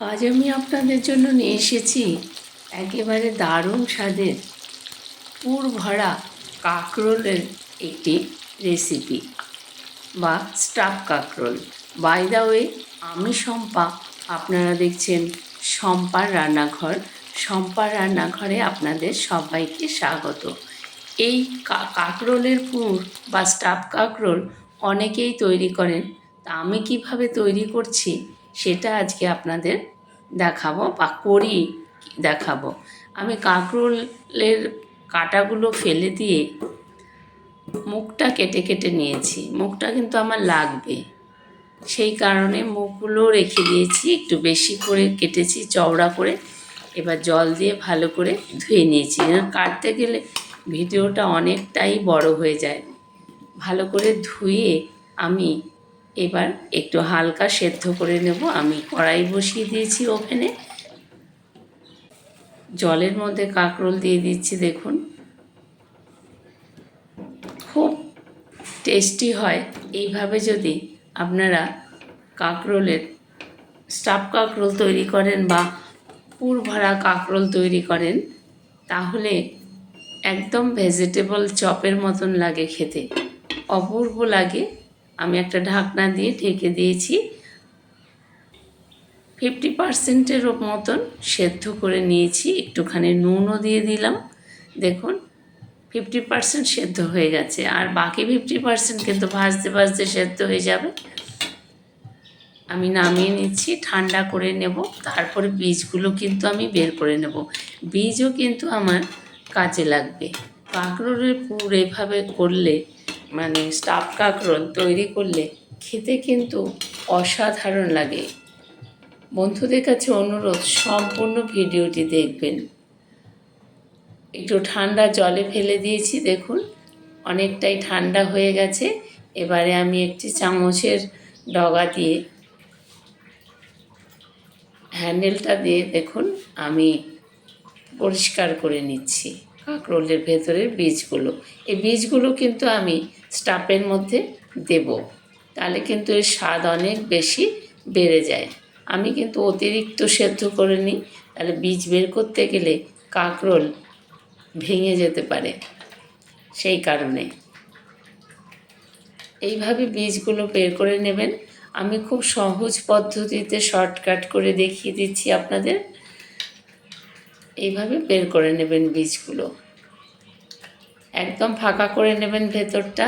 আজ আমি আপনাদের জন্য নিয়ে এসেছি একেবারে দারুণ স্বাদের পুর ভরা কাঁকরোলের একটি রেসিপি বা স্টাফ কাঁকরোল। বাই দা ওয়ে আমি শম্পা। আপনারা দেখছেন শম্পার রান্নাঘর। শম্পার রান্নাঘরে আপনাদের সবাইকে স্বাগত। এই কাঁকরোলের পুর বা স্টাফ কাঁকরোল অনেকেই তৈরি করেন। তা আমি কীভাবে তৈরি করছি সেটা আজকে আপনাদের দেখাবো বা করি দেখাবো। আমি কাঁকরোলের কাঁটাগুলো ফেলে দিয়ে মুখটা কেটে কেটে নিয়েছি। মুখটা কিন্তু আমার লাগবে। সেই কারণে মুখগুলো রেখে দিয়েছি, একটু বেশি করে কেটেছি, চওড়া করে। এবার জল দিয়ে ভালো করে ধুয়ে নিয়েছি। কাটতে গেলে ভিডিওটা অনেকটাই বড় হয়ে যায়। ভালো করে ধুয়ে আমি এবার একটু হালকা সেদ্ধ করে নেব। আমি কড়াই বসিয়ে দিয়েছি ওভেনে। জলের মধ্যে কাঁকরোল দিয়ে দিচ্ছি, দেখুন। খুব টেস্টি হয়। এইভাবে যদি আপনারা কাঁকরোলের স্টাফ কাঁকরোল তৈরি করেন বা পুর ভরা কাঁকরোল তৈরি করেন, তাহলে একদম ভেজিটেবল চপের মতন লাগে খেতে। অপূর্ব লাগে আমি একটা ঢাকনা দিয়ে ঢেকে দিয়েছি। ফিফটি পার্সেন্টের মতন সেদ্ধ করে নিয়েছি, একটুখানি নুনও দিয়ে দিলাম। দেখুন, ফিফটি পার্সেন্ট সেদ্ধ হয়ে গেছে, আর বাকি ফিফটি পার্সেন্ট কিন্তু ভাজতে ভাজতে সেদ্ধ হয়ে যাবে। আমি নামিয়ে নিচ্ছি, ঠান্ডা করে নেব, তারপরে বীজগুলো কিন্তু আমি বের করে নেব। বীজও কিন্তু আমার কাজে লাগবে। কাঁকরোলের পুর এভাবে করলে মানে স্টাফ কাঁকরোল তৈরি করলে খেতে কিন্তু অসাধারণ লাগে। বন্ধুদের কাছে অনুরোধ, সম্পূর্ণ ভিডিওটি দেখবেন। একটু ঠান্ডা জলে ফেলে দিয়েছি, দেখুন। অনেকটাই ঠান্ডা হয়ে গেছে। এবারে আমি একটি চামচের ডগা দিয়ে হ্যান্ডেলটা দিয়ে, দেখুন, আমি পরিষ্কার করে নিচ্ছি। কাঁকরোলের ভেতরের বীজগুলো। এই বীজগুলো কিন্তু আমি স্টাফের মধ্যে দেব। তাহলে কিন্তু এর স্বাদ অনেক বেশি বেড়ে যায়। আমি কিন্তু অতিরিক্ত সেদ্ধ করে নিই। তাহলে বীজ বের করতে গেলে কাঁকরোল ভেঙে যেতে পারে সেই কারণে। এইভাবে বীজগুলো বের করে নেবেন। আমি খুব সহজ পদ্ধতিতে শর্টকাট করে দেখিয়ে দিচ্ছি আপনাদের। এইভাবে বের করে নেবেন বীজগুলো। একদম ফাঁকা করে নেবেন ভেতরটা।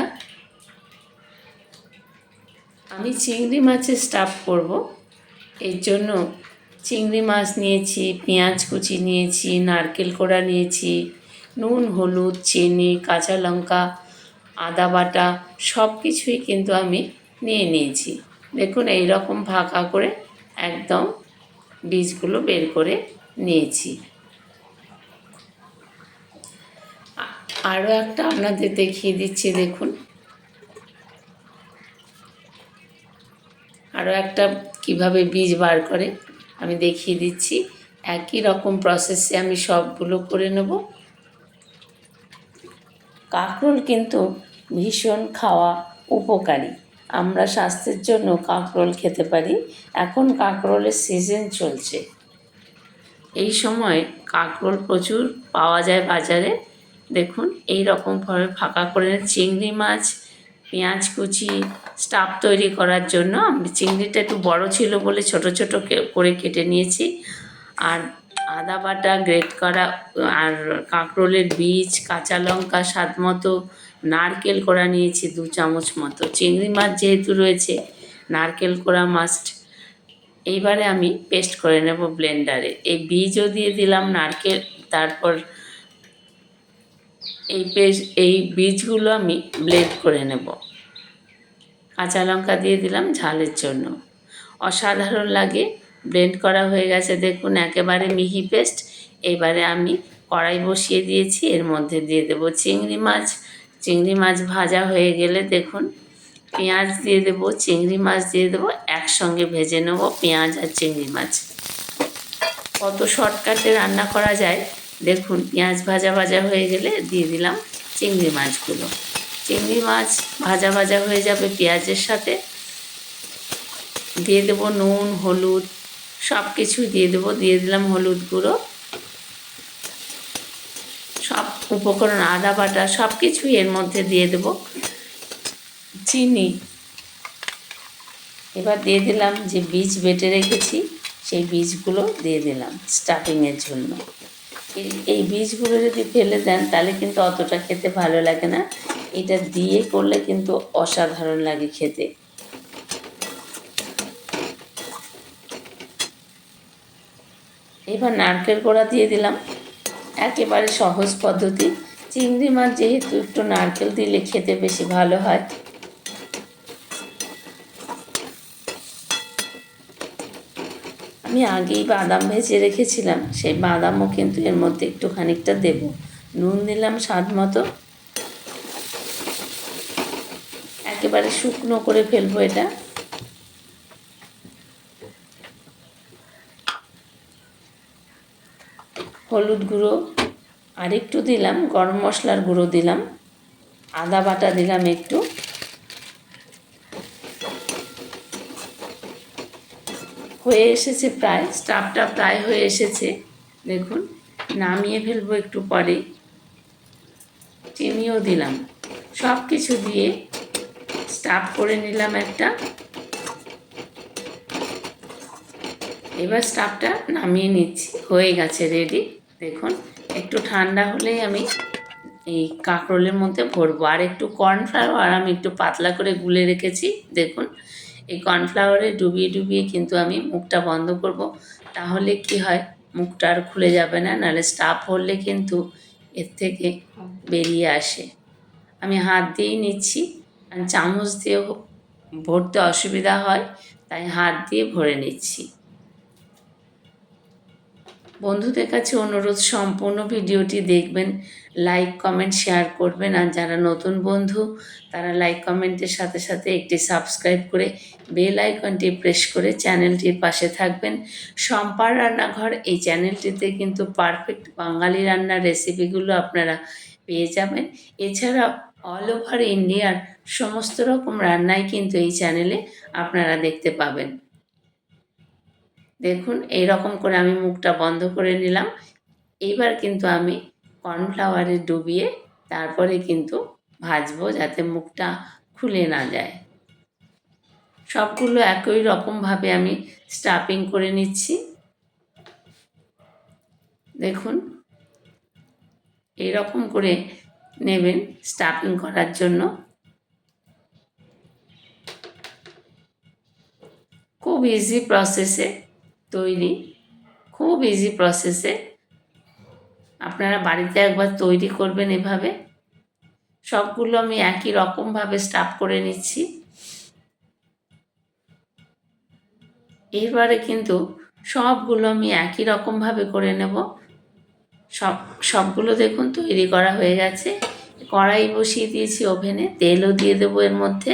আমি চিংড়ি মাছের স্টাফ করব। এর জন্য চিংড়ি মাছ নিয়েছি, পেঁয়াজ কুচি নিয়েছি, নারকেল কোড়া নিয়েছি, নুন, হলুদ, চিনি, কাঁচা লঙ্কা, আদা বাটা সব কিছুই কিন্তু আমি নিয়ে নিয়েছি। দেখুন এই রকম ফাঁকা করে একদম বীজগুলো বের করে নিয়েছি। আরও একটা আপনাদের দেখিয়ে দিচ্ছি, দেখুন। আরও একটা কীভাবে বীজ বার করে আমি দেখিয়ে দিচ্ছি। একই রকম প্রসেসে আমি সবগুলো করে নেব। কাঁকরোল কিন্তু ভীষণ খাওয়া উপকারী। আমরা স্বাস্থ্যের জন্য কাঁকরোল খেতে পারি। এখন কাঁকরোলের সিজন চলছে। এই সময় কাঁকরোল প্রচুর পাওয়া যায় বাজারে। দেখুন, এই রকমভাবে ফাঁকা করে চিংড়ি মাছ, পেঁয়াজ কুচি, স্টাফ তৈরি করার জন্য আমি চিংড়িটা একটু বড় ছিল বলে ছোট ছোট করে কেটে নিয়েছি। আর আদা বাটা গ্রেট করা, আর কাঁকরোলের বীজ, কাঁচা লঙ্কা স্বাদ মতো নারকেল করা নিয়েছি দু চামচ মতো। চিংড়ি মাছ যেহেতু রয়েছে, নারকেল কোড়া মাস্ট এইবারে আমি পেস্ট করে নেব ব্লেন্ডারে এই বীজও দিয়ে দিলাম নারকেল, তারপর এই পেস্ট এই বীজগুলো আমি ব্লেড করে নেব। কাঁচা লঙ্কা দিয়ে দিলাম ঝালের জন্য। অসাধারণ লাগে ব্লেন্ড করা হয়ে গেছে দেখুন, একেবারে মিহি পেস্ট এবারে আমি কড়াই বসিয়ে দিয়েছি, এর মধ্যে দিয়ে দেবো চিংড়ি মাছ। চিংড়ি মাছ ভাজা হয়ে গেলে দেখুন, পেঁয়াজ দিয়ে দেবো, চিংড়ি মাছ দিয়ে দেবো, একসঙ্গে ভেজে নেব পেঁয়াজ আর চিংড়ি মাছ। কত শর্টকাটে রান্না করা যায়। দেখুন, পেঁয়াজ ভাজা ভাজা হয়ে গেলে দিয়ে দিলাম চিংড়ি মাছগুলো। চিংড়ি মাছ ভাজা ভাজা হয়ে যাবে পেঁয়াজের সাথে। দিয়ে দেবো নুন, হলুদ সব কিছুই দিয়ে দেবো। দিয়ে দিলাম হলুদ গুঁড়ো। সব উপকরণ, আদা বাটা সব কিছুই এর মধ্যে দিয়ে দেবো। চিনি। এবার দিয়ে দিলাম যে বীজ বেটে রেখেছি, সেই বীজগুলো দিয়ে দিলাম স্টাফিংয়ের জন্য। এই- বীজগুলো যদি ফেলে দেন, তাহলে কিন্তু অতটা খেতে ভালো লাগে না। এটা দিয়ে করলে কিন্তু অসাধারণ লাগে খেতে। এবার নারকেল গোড়া দিয়ে দিলাম। একেবারে সহজ পদ্ধতি। চিংড়ি মাছ যেহেতু একটু নারকেল দিলে খেতে বেশি ভালো হয়। আমি আগেই বাদাম ভেজে রেখেছিলাম, সেই বাদামও কিন্তু এর মধ্যে একটু খানিকটা দেব। নুন দিলাম স্বাদ মতো। একেবারে শুকনো করে ফেলব এটা। হলুদ গুঁড়ো আরেকটু দিলাম, গরম মশলার গুঁড়ো দিলাম। আদা বাটা দিলাম একটু। হয়ে এসেছে প্রায় স্টাফটা প্রায় হয়ে এসেছে। দেখুন, নামিয়ে ফেলব একটু পরে। চিনিও দিলাম। সব কিছু দিয়ে স্টাফ করে নিলাম একটা। এবার স্টাফটা নামিয়ে নিচ্ছি। হয়ে গেছে রেডি দেখুন, একটু ঠান্ডা হলেই আমি এই কাঁকরোলের মধ্যে ভরবো। আর একটু কর্নফ্লাওয়ার আমি একটু পাতলা করে গুলে রেখেছি। দেখুন এই কর্নফ্লাওয়ারে ডুবিয়ে ডুবিয়ে কিন্তু আমি মুখটা বন্ধ করব। তাহলে কি হয়? মুখটা আর খুলে যাবে না, নাহলে স্টাফ হলে কিন্তু এর থেকে বেরিয়ে আসে। আমি হাত দিয়েই নিচ্ছি, আর চামচ দিয়েও ভরতে অসুবিধা হয়, তাই হাত দিয়ে ভরে নিচ্ছি। বন্ধুদের কাছে অনুরোধ, সম্পূর্ণ ভিডিওটি দেখবেন লাইক কমেন্ট শেয়ার করবেন। আর যারা নতুন বন্ধু, তারা লাইক কমেন্টের সাথে সাথে একটি সাবস্ক্রাইব করে বেল আইকনটি প্রেস করে চ্যানেলটির পাশে থাকবেন। সম্পার রান্নাঘর, এই চ্যানেলটিতে কিন্তু পারফেক্ট বাঙালি রান্নার রেসিপিগুলো আপনারা পেয়ে যাবেন। এছাড়া অল ওভার ইন্ডিয়ার সমস্ত রকম রান্নাই কিন্তু এই চ্যানেলে আপনারা দেখতে পাবেন। দেখুন এই রকম করে আমি মুখটা বন্ধ করে নিলাম। এইবার কিন্তু আমি কর্নফ্লাওয়ারে ডুবিয়ে তারপরে কিন্তু ভাজবো যাতে মুখটা খুলে না যায়। সবগুলো একই রকমভাবে আমি স্টাফিং করে নিচ্ছি। দেখুন, এইরকম করে নেবেন স্টাফিং করার জন্য। খুব ইজি প্রসেসে তৈরি, খুব ইজি প্রসেসে আপনারা বাড়িতে একবার তৈরি করবেন এভাবে। সবগুলো আমি একই রকমভাবে স্টাফ করে নিচ্ছি। এবারে কিন্তু সবগুলো আমি একই রকমভাবে করে নেব। সব, সবগুলো দেখুন তৈরি করা হয়ে গেছে। কড়াই বসিয়ে দিয়েছি ওভেনে, তেলও দিয়ে দেবো এর মধ্যে।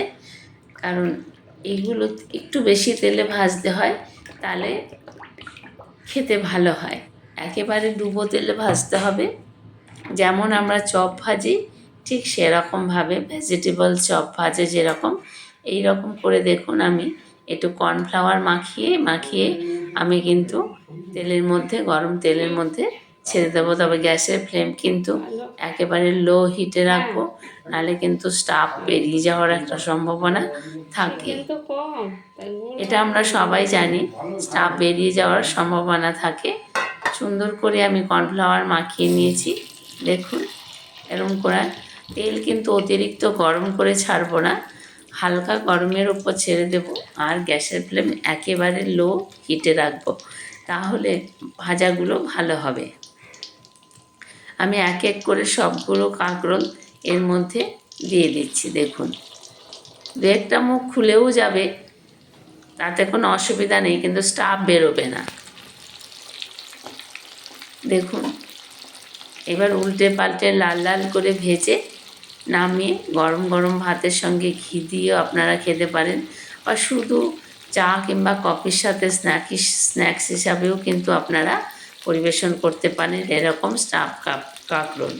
কারণ এইগুলো একটু বেশি তেলে ভাজতে হয়, তাহলে খেতে ভালো হয়। একেবারে ডুবো তেলে ভাজতে হবে। যেমন আমরা চপ ভাজি, ঠিক সেরকমভাবে ভেজিটেবল চপ ভাজে যেরকম। এই রকম করে দেখুন আমি একটু কর্নফ্লাওয়ার মাখিয়ে মাখিয়ে আমি কিন্তু তেলের মধ্যে, গরম তেলের মধ্যে ছেড়ে দেবো তবে গ্যাসের ফ্লেম কিন্তু একেবারে লো হিটে রাখব। নাহলে কিন্তু স্টাফ বেরিয়ে যাওয়ার একটা সম্ভাবনা থাকে। এটা আমরা সবাই জানি স্টাফ বেরিয়ে যাওয়ার সম্ভাবনা থাকে। সুন্দর করে আমি কর্নফ্লাওয়ার মাখিয়ে নিয়েছি দেখুন এরকম করে। তেল কিন্তু অতিরিক্ত গরম করে ছাড়বো না। হালকা গরমের ওপর ছেড়ে দেব আর গ্যাসের ফ্লেম একেবারে লো হিটে রাখব। তাহলে ভাজাগুলো ভালো হবে। আমি এক এক করে সবগুলো কাঁকরোল এর মধ্যে দিয়ে দিচ্ছি, দেখুন। দু মুখ খুলেও যাবে, তাতে কোনো অসুবিধা নেই, কিন্তু স্টাফ বেরোবে না। দেখুন, এবার উল্টে পাল্টে লাল লাল করে ভেজে নামিয়ে গরম গরম ভাতের সঙ্গে ঘি দিয়েও আপনারা খেতে পারেন। বা শুধু চা কিংবা কফির সাথে স্ন্যাকি স্ন্যাক্স হিসাবেও কিন্তু আপনারা পরিবেশন করতে পারেন এরকম স্টাফ কাপ, কাঁকরোল।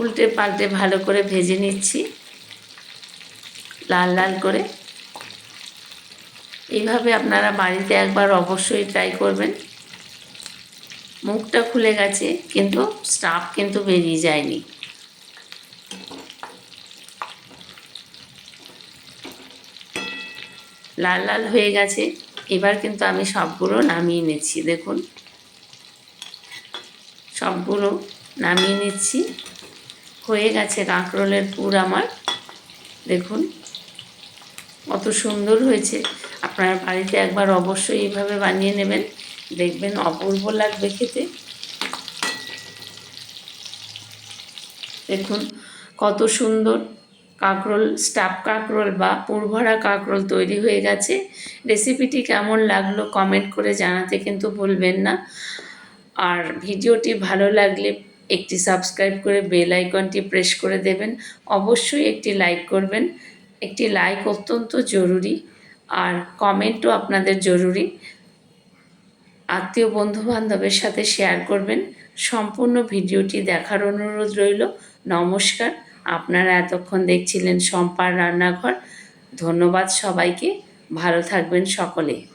উল্টে পাল্টে ভালো করে ভেজে নিচ্ছি, লাল লাল করে। এইভাবে আপনারা বাড়িতে একবার অবশ্যই ট্রাই করবেন। মুখটা খুলে গেছে, কিন্তু স্টাফ কিন্তু বেরিয়ে যায়নি। লাল লাল হয়ে গেছে। এবার কিন্তু আমি সবগুলো নামিয়ে নিচ্ছি, দেখুন। সবগুলো নামিয়ে নিচ্ছি। হয়ে গেছে কাঁকরোলের পুর আমার, দেখুন। কত সুন্দর হয়েছে। আপনার বাড়িতে একবার অবশ্যই এইভাবে বানিয়ে নেবেন। দেখবেন অপূর্ব লাগবে খেতে। দেখুন, কত সুন্দর। কাঁকরোল, স্টাফ কাঁকরোল বা পুরভরা কাঁকরোল তৈরি হয়ে গেছে। রেসিপিটি কেমন লাগল কমেন্ট করে জানাতে কিন্তু ভুলবেন না। আর ভিডিওটি ভালো লাগলে একটি সাবস্ক্রাইব করে বেল আইকনটি প্রেস করে দেবেন। অবশ্যই একটি লাইক করবেন। একটি লাইক অত্যন্ত জরুরি আর কমেন্টও আপনাদের জরুরি। আত্মীয় বন্ধু বান্ধবের সাথে শেয়ার করবেন। সম্পূর্ণ ভিডিওটি দেখার অনুরোধ রইল। নমস্কার। আপনারা এতক্ষণ দেখছিলেন সম্পার রান্নাঘর। ধন্যবাদ সবাইকে। ভালো থাকবেন সকলে।